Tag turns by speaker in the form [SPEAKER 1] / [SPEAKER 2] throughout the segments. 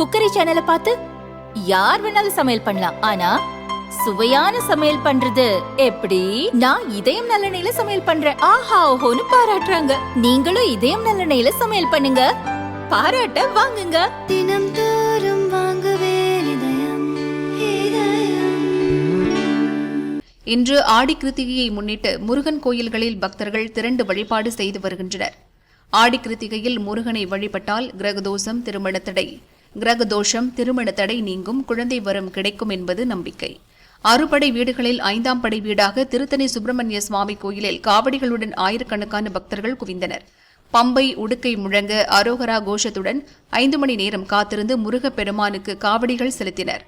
[SPEAKER 1] Cookery சேனலை பார்த்து யார் வேணாலும் சமையல் பண்ணலாம். ஆனா சுவையான சமையல் பண்றது எப்படி? நான் இதயம் நல்லெண்ணெயில சமையல் பண்றேன். ஆஹா ஓஹோன்னு பாராட்டுறாங்க. நீங்களும் இதயம் நல்லெண்ணெயில சமையல் பண்ணுங்க. பாராட்ட வாங்குங்க.
[SPEAKER 2] தினம் தோறும் வாங்குவே இதயம் இதயம்.
[SPEAKER 3] இன்று ஆடி கிருத்திகையை முன்னிட்டு முருகன் கோயில்களில் பக்தர்கள் திரண்டு வழிபாடு செய்து வருகின்றனர். ஆடி கிருத்திகையில் முருகனை வழிபட்டால் கிரகதோஷம் திருமணத்தடை கிரகதோஷம் தடை நீங்கும் குழந்தை வரம் கிடைக்கும் என்பது நம்பிக்கை. அறுபடை வீடுகளில் ஐந்தாம் படை வீடாக திருத்தணி சுப்பிரமணிய சுவாமி கோயிலில் காவடிகளுடன் ஆயிரக்கணக்கான பக்தர்கள் குவிந்தனர். பம்பை உடுக்கை முழங்க அரோகரா கோஷத்துடன் ஐந்து மணி நேரம் காத்திருந்து முருகப் பெருமானுக்கு காவடிகள் செலுத்தினர்.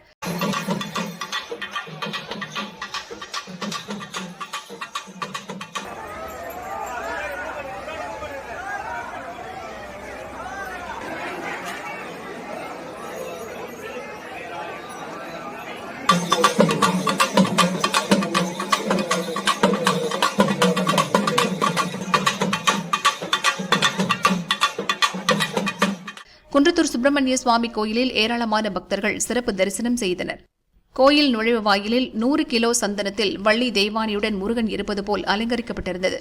[SPEAKER 3] குன்றத்தூர் சுப்பிரமணிய சுவாமி கோயிலில் ஏராளமான பக்தர்கள் சிறப்பு தரிசனம் செய்தனர். கோயில் நுழைவு வாயிலில் நூறு கிலோ சந்தனத்தில் வள்ளி தெய்வானியுடன் முருகன் இருப்பது போல் அலங்கரிக்கப்பட்டிருந்தது.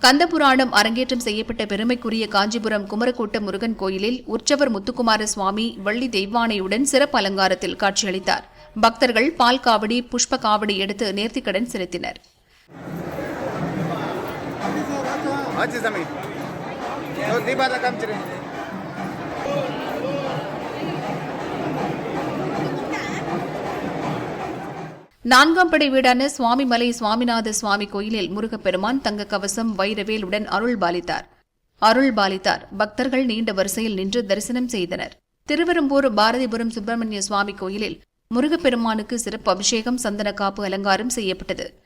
[SPEAKER 3] கந்தபுராணம் அரங்கேற்றம் செய்யப்பட்ட பெருமைக்குரிய காஞ்சிபுரம் குமரக்கூட்ட முருகன் கோயிலில் உற்சவர் முத்துக்குமார சுவாமி வள்ளி தெய்வானையுடன் சிறப்பு அலங்காரத்தில் காட்சியளித்தார். பக்தர்கள் பால் காவடி புஷ்ப காவடி எடுத்து நேர்த்திக்கடன் செலுத்தினர்.
[SPEAKER 4] தீபாவளி
[SPEAKER 3] நான்காம் படை வீடான சுவாமிமலை சுவாமிநாத சுவாமி கோயிலில் முருகப்பெருமான் தங்க கவசம் வைரவேலுடன் அருள் பாலித்தார். அருள் பாலித்தார். பக்தர்கள் நீண்ட வரிசையில் நின்று தரிசனம் செய்தனர். திருவெரும்பூர் பாரதிபுரம் சுப்பிரமணிய சுவாமி கோயிலில் முருகப்பெருமானுக்கு சிறப்பு அபிஷேகம் சந்தன காப்பு அலங்காரம் செய்யப்பட்டது.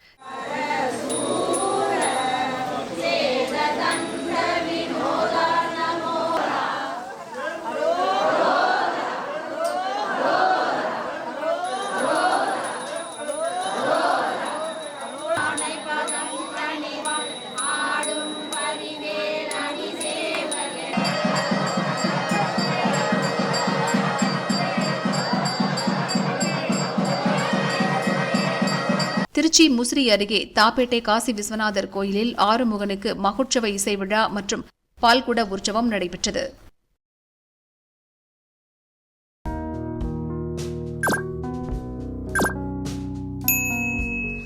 [SPEAKER 3] திருச்சி முசிறி அருகே தாப்பேட்டை காசி விஸ்வநாதர் கோயிலில் ஆறுமுகனுக்கு மகோற்சவ இசை விழா மற்றும் பால்குட உற்சவம் நடைபெற்றது.